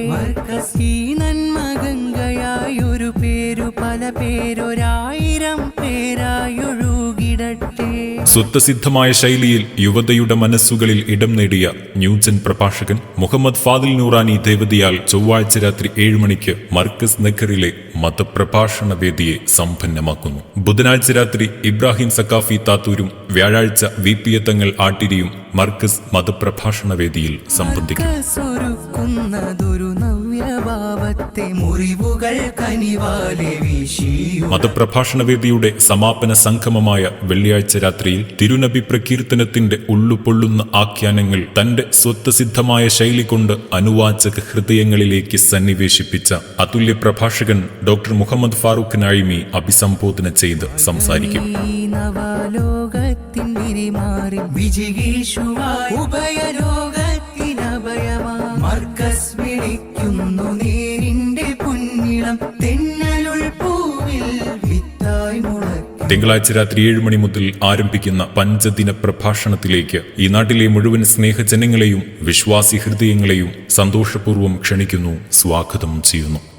ഈ പേരു പല പേരൊരായിരം പേരായൊഴുകിടട്ടെ. സ്വത്വസിദ്ധമായ ശൈലിയിൽ യുവതയുടെ മനസ്സുകളിൽ ഇടം നേടിയ ന്യൂജൻ പ്രഭാഷകൻ മുഹമ്മദ് ഫാദിൽ നൂറാനി ദേവതയാൽ ചൊവ്വാഴ്ച രാത്രി ഏഴ് മണിക്ക് മർക്കസ് നഗറിലെ മതപ്രഭാഷണ വേദിയെ സമ്പന്നമാക്കുന്നു. ബുധനാഴ്ച രാത്രി ഇബ്രാഹിം സക്കാഫി താത്തൂരും വ്യാഴാഴ്ച വി പി തങ്ങൾ ആട്ടിരിയും മർക്കസ് മതപ്രഭാഷണ വേദിയിൽ സംബന്ധിക്കും. ഒരുക്കുന്നതൊരു നവ്യഭാവത്തെ മുറിവുകൾ കനിവാലെ വീശിയു. മതപ്രഭാഷണ വേദിയുടെ സമാപന സംഗമമായ വെള്ളിയാഴ്ച രാത്രിയിൽ തിരുനബി പ്രകീർത്തനത്തിന്റെ ഉള്ളുപൊള്ളുന്ന ആഖ്യാനങ്ങൾ തന്റെ സ്വത്വസിദ്ധമായ ശൈലി കൊണ്ട് അനുവാചക ഹൃദയങ്ങളിലേക്ക് സന്നിവേശിപ്പിച്ച അതുല്യ പ്രഭാഷകൻ ഡോക്ടർ മുഹമ്മദ് ഫാറൂഖ് നായിമി അഭിസംബോധന ചെയ്ത് സംസാരിക്കും. നവലോകത്തിൻ തിങ്കളാഴ്ച രാത്രി ഏഴ് മണി മുതൽ ആരംഭിക്കുന്ന പഞ്ചദിന പ്രഭാഷണത്തിലേക്ക് ഈ നാട്ടിലെ മുഴുവൻ സ്നേഹജനങ്ങളെയും വിശ്വാസി ഹൃദയങ്ങളെയും സന്തോഷപൂർവം ക്ഷണിക്കുന്നു സ്വാഗതം ചെയ്യുന്നു.